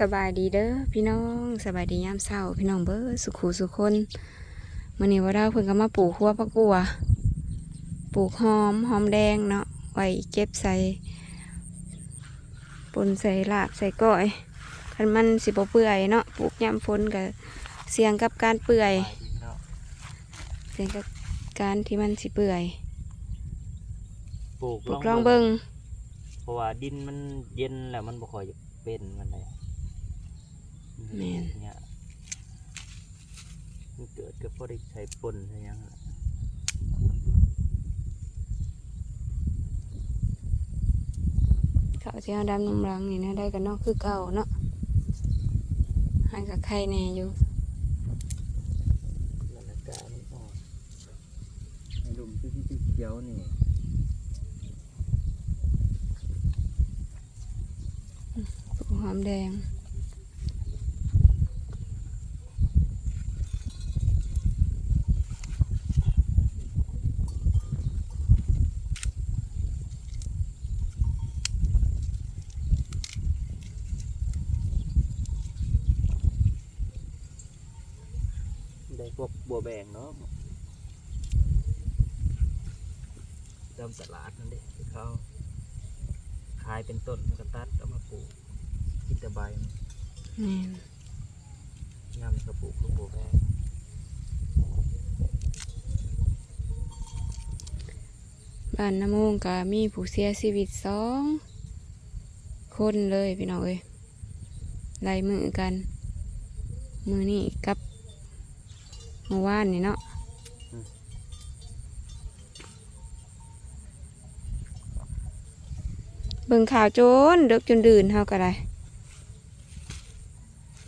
สบายดีเด้อพี่น้องสบายดียามเช้าพี่น้องเบ้อสุขูสุคนมื้อนี้ว่าเราเพิ่นก็มาปลูกหัวปะกัวปลูกหอมหอมแดงเนาะไว้เก็บใส่ปนใส่ลาบใส่ก้อยคันมันสิบ่เปื่อยเนาะปลูกยามฝนก็เสี่ยงกับการเปื่อยไปดีเนาะเสี่ยงกับการที่มันสิเปื่อยปลูกปลูกลองเบิ่งเพราะว่าดินมันเย็นแล้วมันบ่ค่อยจะเป็นมันเลย แม่น เนี่ยมันเกิดก็พอได้ใช้ปนใช่ยังล่ะเขาสิเอาดำนมรังนี่นะได้กันเนาะคือเก่าเนาะให้กับใครแน่อยู่มันอากาศมันอ่อนในหลุมที่ที่เขียวนี่ปลูกหอมแดง วกบัวแบงเนาะตามตลาดนั่นเด้ที่เขาขายเป็นต้นมันก็ตัดเอามาปลูกกินแต่ใบมันแม่นยำกระปุกลูกบัวแบงบ้านน้ำมงก็มีผู้เสียชีวิตสองคนเลยพี่น้องเอ้ยไล่มือกัน มือนี่กับ เมื่อวานนี่เนาะเบิ่งข่าวโจนเดึกจนดื่นเฮาก็ได้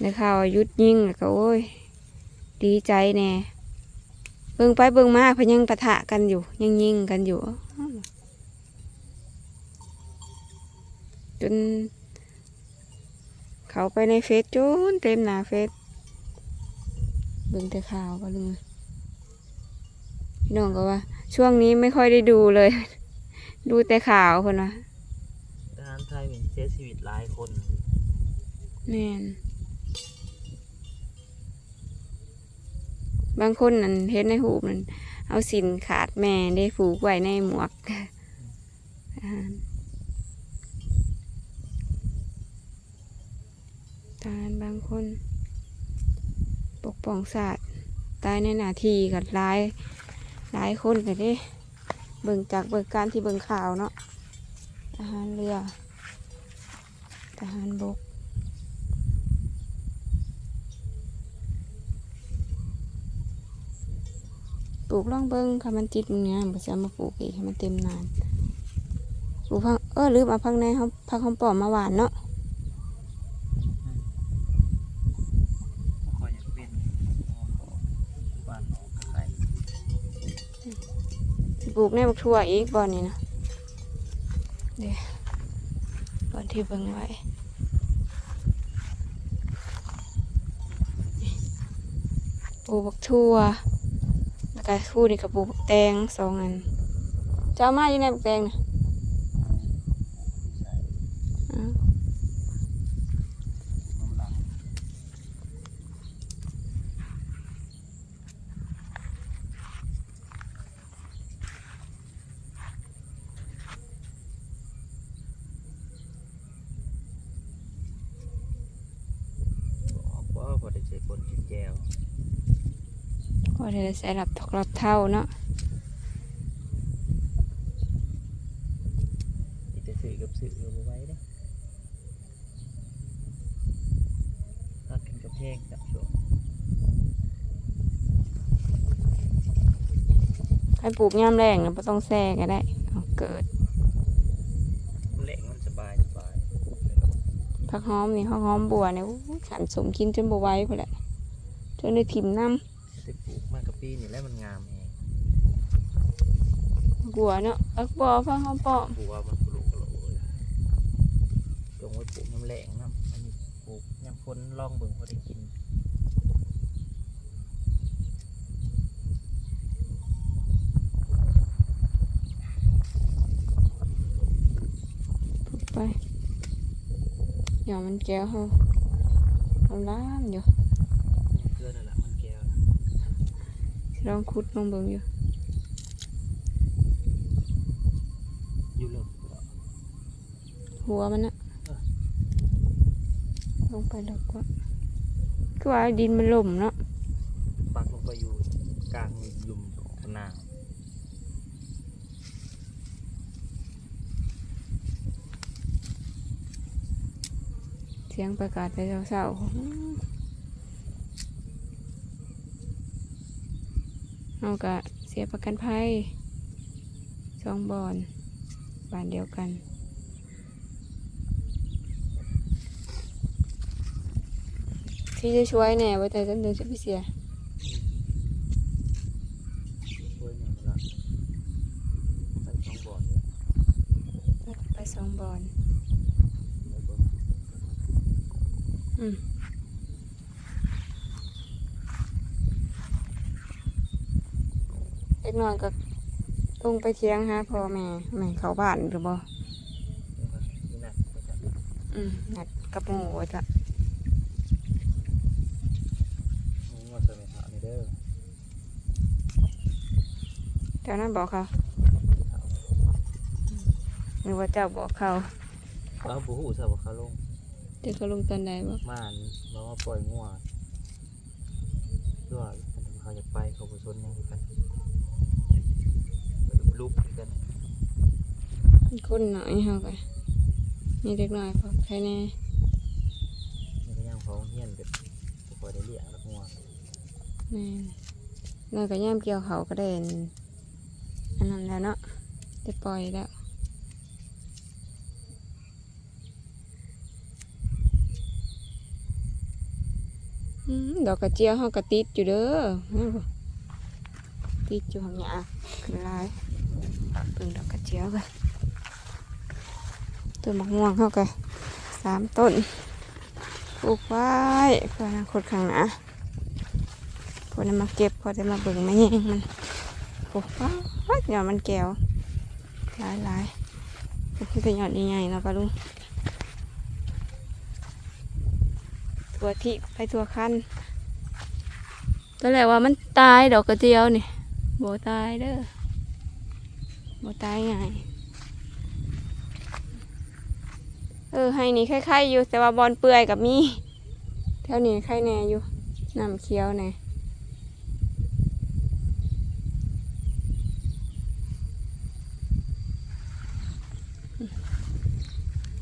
ในข่าวว่ายุดยิงแล้วก็โอ้ย ดีใจแน่เบิ่งไปเบิ่งมาพยังปะทะกันอยู่ ยังยิงกันอยู่ จน เขาไปในเฟซจนเต็มหน้าเฟซ เบิ่งแต่ข่าวก็เลยพี่น้องก็ว่า ช่วงนี้ไม่ค่อยได้ดูเลย ดูแต่ข่าวคนว่าทหารไทยเป็นเสียชีวิตหลายคนแม่นบางคนนั่นเห็นในหูปนั่นเอาสินขาดแม่ได้ผูกไว้ในหมวกทหารทหารบางคน ปกป้องศาสตร์ตายในหน้าที่กับหลายหลายคนกันเด้เบิ่งจากเบิ่งการที่เบิ่งข่าวเนาะทหารเรือทหารบกปลูกล่องเบิ้งค่ะมันจิตมันงามบ่จะเอามาปลูกอีกให้มันเต็มนานปลูกพังเออลืมเอาพังในเขาพักหอมปอมมาหวานเนาะ บ่ค่อยจะเป็นบ้านออกก็ใส่ สิป ลูกในบักทั่วอีกบ่อนี่นะเดี๋ยวบ่อนที่เบิ่งไว้ปลูกบักทั่วแล้วก็คู่นี่ก็ปลูกบักแตงสองอันจะเอามาอยู่ในบักแตงนะอ้าว น้ำหลังบอกว่าพอได้ใช้ คนกินแก้วก็ได้ใส่รับทอกรับเท่าเนาะมีแต่สื่อกับสื่อเอาไว้เด้ตัดกันกับเพลงกับช่วงให้ปลูกย่ามแรงนะไม่ต้องแซ่ก็ได้เอาเกิดเล่งมันสบายสบาย ผักหอมนี่ผักหอมบัวเนี่ยอู้ยขันสมกินจนบวไหว้พอแหละ จนได้ถิ่มน้ได้ปลูกมากกับปีนี่แหล้วมันงามเองำบัวเนาะผักบัวผักหอมปอมปลูกว่ามันปลูกกระโหลกเลยจงไว้ปลูกน้ำแหลงน้ำอันนี้ปลูกยำพ้นล่องเบิ่งพอได้กินปลูกไปเดี๋ยวมันแก้วเขาำล้ามอยู่ เกลือนั่นแหละมันแก้วนะ สิ ลองคุดลองเบิ่งอยู่อยู่เลิกหัวมันอะเออลงไปดอกกว่าคือว่าดินมันล่มเนาะปักลงไปอยู่กลางหลุมขนาดเสียงประกาศแต่เช้าๆ เอากะเสียประกันภัยสองบอนบ้านเดียวกันที่จะช่วยแน่ว่าแต่จำเดือนจะไปเสียช่วยหน่อยละใส่ช่องบ่อเลยไปสองบอนแล้วก็อืมเล็ กน้อยก็ลงไปเที่ยงหาพ่อแม่แม่เขาบ้านหรือบ่นี่นะไปจับอืมนัดกับหมูไว้จ้ะงูงอเสมัยขาวนี่เด้อเจ้านั้นบอกเขาหรือว่าเจ้าบอกเขาเอาบูหูสาวเขาลงเดี๋ยวเขาลงตอนใดบ่ม่านมาว่าปล่อยงัวด้วยอันเขาจะไปเขาไปชนยังกัน ลุกกันคนหน่อยเขาไปนี่เด็กน้อยพอใครแน่นี่ก็ยังเขาเฮียนกันจะคอยได้เลี้ยงแล้วงัวแม่นแล้วก็ย่ามเกี่ยวเขาก็ได้อันอันนั้นแล้วเนาะได้ปล่อยแล้วอืมดอกกระเจียวเขากระติดอยู่เด้อแม่นบ่ติดอยู่ข้างหน้าขึ้นหลาย เบิ่งดอกกระเจียวกันต้นมะม่วงเข้ากันสามต้นปลูกไว้เพื่ออนาคตข้างหน้าพอได้มาเก็บพอได้มาเบิ่งมาแย่งมันปลูกไว้เดี๋ยวมันแก้วหลายหลายก็คือแต่หยอดใหญ่ๆเนาะปะลุงตัวที่ไปตัวคันตอนแรกว่ามันตายดอกกระเจียวนี่บ่ตายเด้อ บ่ตายง่ายเออให้นี่คล้ายๆอยู่แต่ว่าบอลเปื่อยกับมีแถวนี้คล้ายแน่อยู่น้ำเคี้ยวแน่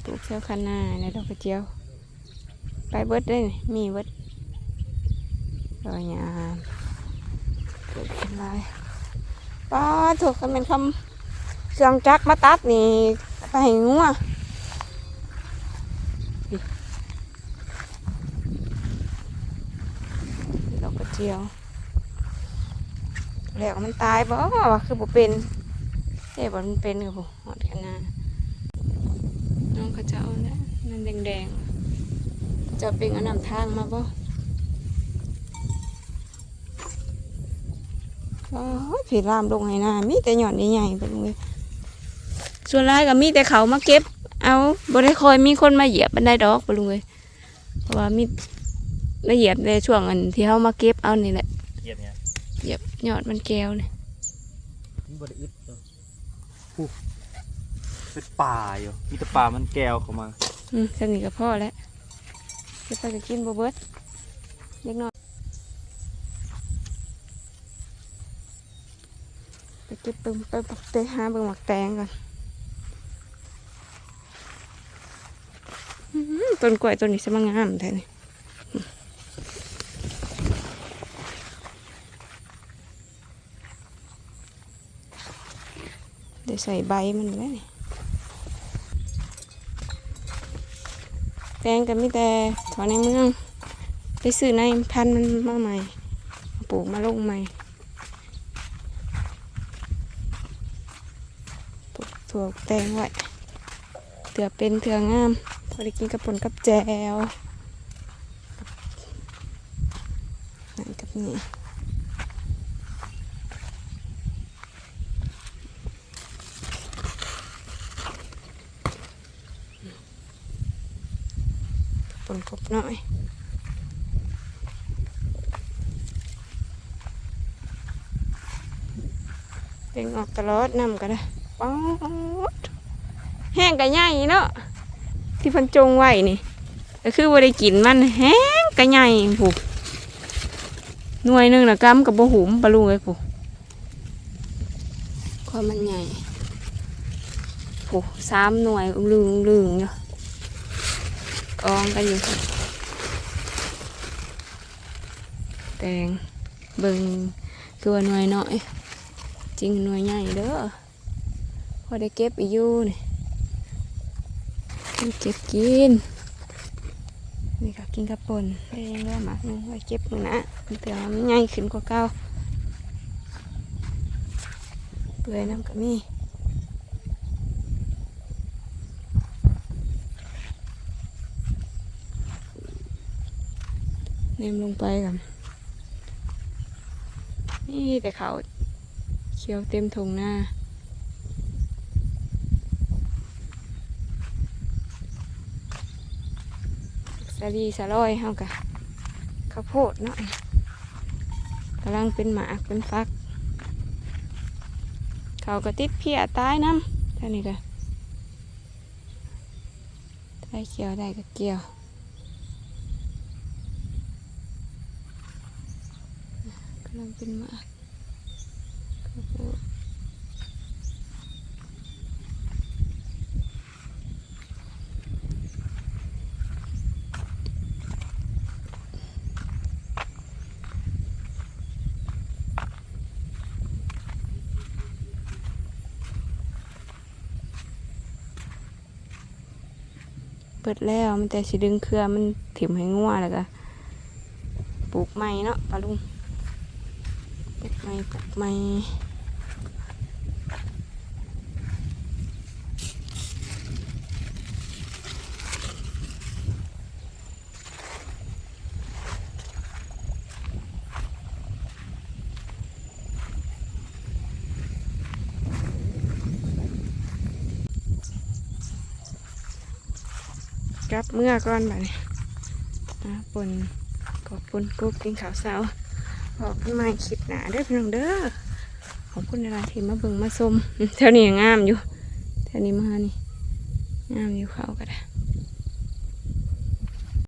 ปลูกเชียวคันนาในดอกกระเจียว ไปเบิดได้มีเบิดดอยยามปลูกเป็นไรป้าถูกกันเป็นคำ เครื่องจักรมาตัดนี่ไปให้งัวดอกกระเจียว แล้วมันตายบ่ว่าคือบ่เป็นเอ้บ่มันเป็นกับบ่หอดกันนาน้องเขาเจ้าเนี่ยนั่นแดงๆจะเป็นอันนำทางมาบ่โอ้ยผีรามลงให้น้ามีแต่หย่อนใหญ่ๆไปลงเลย ส่วนหลายก็มีแต่เขามาเก็บ เอาบ่ได้คอยมีคนมาเหยียบบันไดดอกไปลุงเลยเพราะว่ามีละเอียดในช่วงอันที่เขามาเก็บเอานี่แหละเหยียบเนี่ยเหยียบยอดมันแก้วนี่มันบริอึดเนาะฮู้เป็นป่าอยู่มีแต่ป่ามันแก้วเข้ามา อืมสนิทกับพ่อแล้วจะไปกับกินบเบิดเล็กน้อยไปเก็บเบิ่งไปปักเตะหาเบิ่งหมักแตงก่อนอื้อหือ ต้นกล้วยต้นนี้สมังงามแท้นี่เดี๋ยวใส่ใบมันไว้นี่แตงก็มีแต่ถอนในเมือง ไปซื้อในพันธุ์มันมาใหม่ ปลูกมาลงใหม่ปลูกถั่วแตงไว้เถื่อเป็นเถื่องาม ไปกินกระปุนกับแจวนั่นกับนี่ปนกบหน่อยเป็นออกตลอดนำก็ได้ป๊อดแห้งก็ใหญ่เนาะ ที่เพันจงไว้นี่ก็คือว่าได้กินมันแห้งกะใหญ่ผูกหน่วยหนึ่งนะกำกับบ่หุมปลาลุงเลยผูกความมันใหญ่ผูกสามหน่วยอุ้งลึงอุ้งลึงเนาะกองกันอยู่แตงเบิงตัวหน่วยน้อยจริงหน่วยใหญ่เด้อพอได้เก็บอีกอยู่นี่ เก็บกิน นี่ก็กินกระปนได้ยังด้หมากนึงไว้เก็บมือนะมันเตือมันใหญ่ขึ้นกว่าเก่าเปื่อยน้ำก็มีเนมลงไปกันนี่แต่เขาเขียวเต็มทงหน้า สาลีสะลอยเฮากะข้าวโพดเนาะกำลังเป็นหมากเป็นฟัก เขาก็ติดเพียตายน้ำท่านี้ก็ได้เกี่ยวได้ก็เกี่ยวกำลังเป็นหมาก เปิดแล้วมันแต่สิดึงเครือมันถิ่มให้งัวแล้วก็ปลูกใหม่เนาะปลาลุงปลูกใหม่ปลูกใหม่ กับเมื่อก่อนบบนี้อ่าปนขอบปนกุ๊กกินข้าวเสาขอบคุณมาคลิปหนาได้พี่น้องเด้อขอบคุณในรานที่มาเบิ่งมาชมแถวนี้ยังงามอยู่แถวนี้มานี่งามอยู่เขาก็ได้